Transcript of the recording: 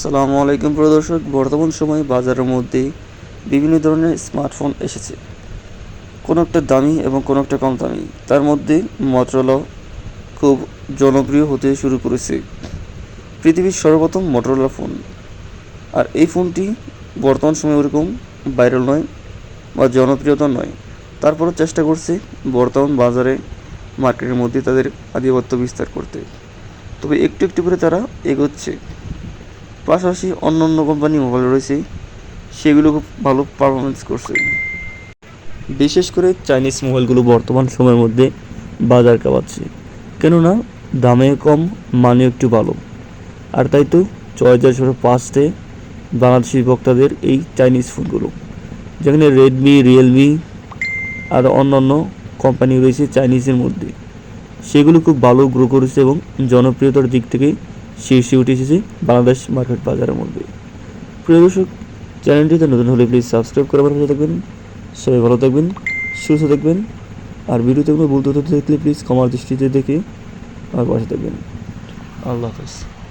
সালামু আলাইকুম প্রদর্শক বর্তমান সময়ে বাজারের মধ্যে বিভিন্ন ধরনের স্মার্টফোন এসেছে। কোনো একটা দামি এবং কোনো একটা কম দামি। তার মধ্যে মটোরোলা খুব জনপ্রিয় হতে শুরু করেছে। পৃথিবীর সর্বপ্রথম মটোরোলা ফোন আর এই ফোনটি বর্তমান সময়ে ওরকম ভাইরাল নয় বা জনপ্রিয়তা নয়। তারপরও চেষ্টা করছে বর্তমান বাজারে মার্কেটের মধ্যে তাদের আধিপত্য বিস্তার করতে। তবে একটু একটু করে তারা এগোচ্ছে। পাশাপাশি অন্য অন্য কোম্পানি মোবাইল রয়েছে, সেগুলো খুব ভালো পারফরমেন্স করছে। বিশেষ করে চাইনিজ মোবাইলগুলো বর্তমান সময়ের মধ্যে বাজার কামাচ্ছে কেননা দামে কম, মানেও একটু ভালো। আর তাই তো ছয় হাজার ছশো পাঁচটে বাংলাদেশি ভক্তাদের এই চাইনিজ ফোনগুলো, যেখানে রেডমি রিয়েলমি আর অন্যান্য কোম্পানি রয়েছে চাইনিজের মধ্যে। সেগুলো খুব ভালো গ্রো করেছে এবং জনপ্রিয়তার দিক থেকে শীর্ষে উঠে এসেছে বাংলাদেশ মার্কেট বাজারের মধ্যে। প্রিয় দর্শক, চ্যানেলটিতে নতুন হলে প্লিজ সাবস্ক্রাইব করে পাশে থাকবেন। সবাই ভালো থাকবেন, সুস্থ থাকবেন, আর ভিডিওতে কোনো ভুল তথ্য দেখলে প্লিজ ক্ষমার দৃষ্টিতে দেখে আমার পাশে থাকবেন। আল্লাহ হাফেজ।